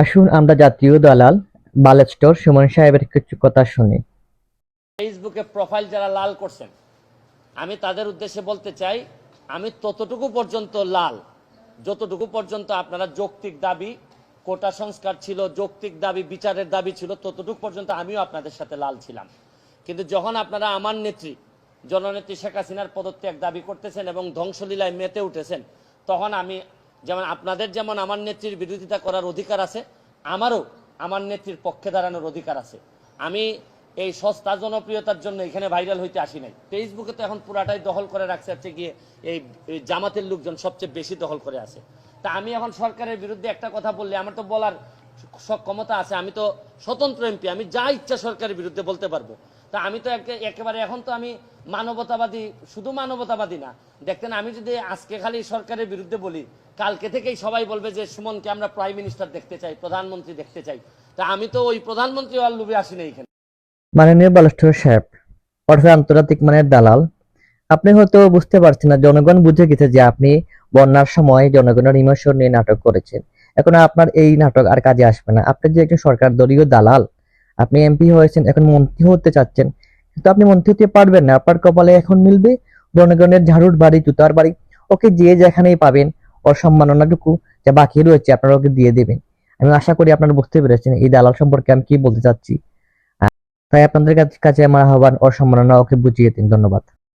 আসুন আমরা জাতীয় দালাল বালেট স্টোর, সুমন সাহেবের কিছু কথা শুনি। ফেসবুকে প্রোফাইল যারা লাল করছেন, আমি তাদের উদ্দেশ্যে বলতে চাই, আমি ততটুকু পর্যন্ত লাল। যতটুকু পর্যন্ত আপনারা যৌক্তিক দাবি, কোটা সংস্কার ছিল, যৌক্তিক দাবি, বিচারের দাবি ছিল, ততটুকু পর্যন্ত আমিও আপনাদের সাথে লাল ছিলাম। কিন্তু যখন আপনারা আমার নেত্রী, জননেত্রী শেখ হাসিনার পদত্যাগ দাবি করতেছেন এবং ধ্বংসলীলায় মেতে উঠেছেন, তখন আমি যেমন আপনাদের যেমন আমার নেত্রীর বিরোধিতা করার অধিকার আছে, আমারও আমার নেত্রীর পক্ষে দাঁড়ানোর অধিকার আছে। আমি এই সস্তা জনপ্রিয়তার জন্য এখানে ভাইরাল হইতে আসি নাই। ফেসবুকে তো এখন পুরাটাই দখল করে রাখছে হচ্ছে গিয়ে এই জামাতের লোকজন সবচেয়ে বেশি দখল করে আছে। তা আমি এখন সরকারের বিরুদ্ধে একটা কথা বললে আমার তো বলার ক্ষমতা আছে। আমি তো স্বতন্ত্র এমপি, আমি যা ইচ্ছা সরকারের বিরুদ্ধে বলতে পারব। তা আমি তো একেবারে এখন তো আমি মানবতাবাদী, শুধু মানবতাবাদী না। দেখতেন, আমি যদি আজকে খালি সরকারের বিরুদ্ধে বলি, কালকে থেকেই সবাই বলবে যে, সুমনকে আমরা প্রাইম মিনিস্টার দেখতে চাই, প্রধানমন্ত্রী দেখতে চাই। তা আমি তো ওই প্রধানমন্ত্রী আর আসি না এখানে। মাননীয় বালেট স্টোর সাহেব, অর্থাৎ আন্তর্জাতিক মানের দালাল, আপনি হয়তো বুঝতে পারছেন না, জনগণ বুঝে গেছে যে আপনি বন্যার সময় জনগণের ইমোশন নিয়ে নাটক করেছেন। এখন আপনার এই নাটক আর কাজে আসবে না। আপনি যে একজন সরকার দলীয় দালাল আপনি এমপি হয়েছেন, এখন মন্ত্রী হতে চাচ্ছেন। কিন্তু আপনি মন্ত্রী হতে পারবেন না, আপনার কপালে এখন মিলবে জনগণের ঝাড়ুর বাড়ি, জুতার বাড়ি। ওকে যে যেখানেই পাবেন ওর সম্মাননাটুকু যা বাকি রয়েছে আপনারা ওকে দিয়ে দেবেন। আমি আশা করি আপনারা বুঝতে পেরেছেন এই দালাল সম্পর্কে আমি কি বলতে চাচ্ছি। তাই আপনাদের কাছে আমার আহ্বান ওর সম্মাননা ওকে বুঝিয়ে দিন। ধন্যবাদ।